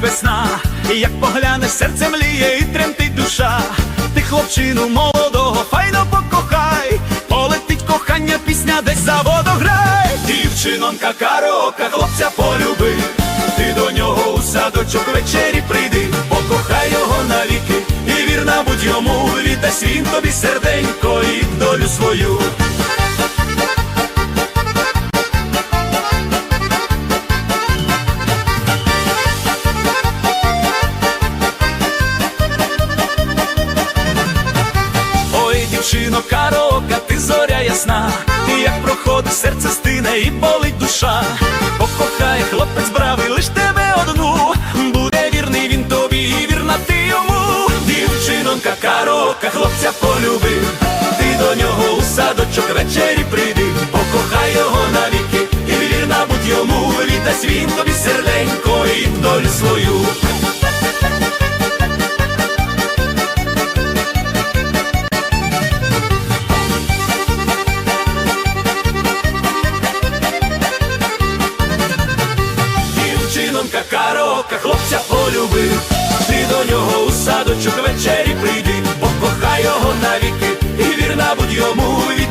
весна, і як погляне серце мліє і тремтить душа, ти хлопчину молодого, файно покохай, полетить кохання, пісня десь за водограй. Дівчинонка карока, хлопця полюби, ти до нього у садочок ввечері прийди, покохай його навіки, і вірна будь йому, віддасть він тобі серденько і долю свою. Дівчино, карока, ти зоря ясна, і як проходить серце стине і болить душа, покохає хлопець бравий лиш тебе одну, буде вірний він тобі, і вірна ти йому, дівчинонка, карока, хлопця полюби, ти до нього у садочок ввечері прийди, покохай його навіки, і вірна будь йому, віддасть він тобі серденько і долю свою.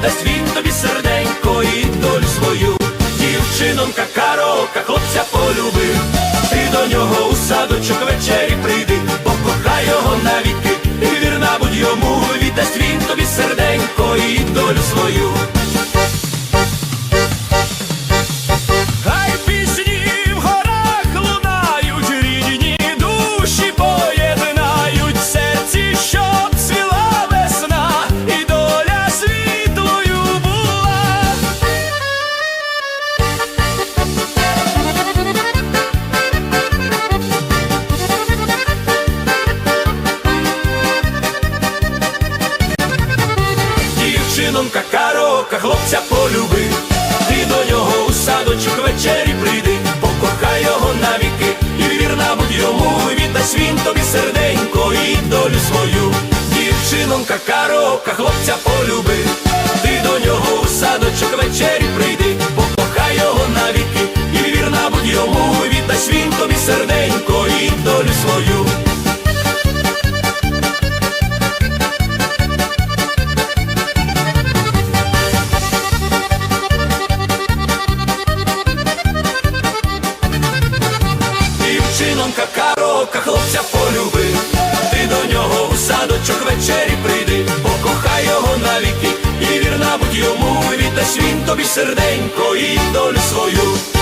Йому, віддасть Дівчинонка карока, хлопця полюби, ти до нього у садочок ввечері прийди, покохай його навіки, і вірна будь йому, віддасть він тобі серденько і долю свою. Дівчинонка карока, хлопця полюбив, Синочок ввечері прийди, покохай його навіки, і вірна будь йому, і віддасть він тобі серденько і долю свою.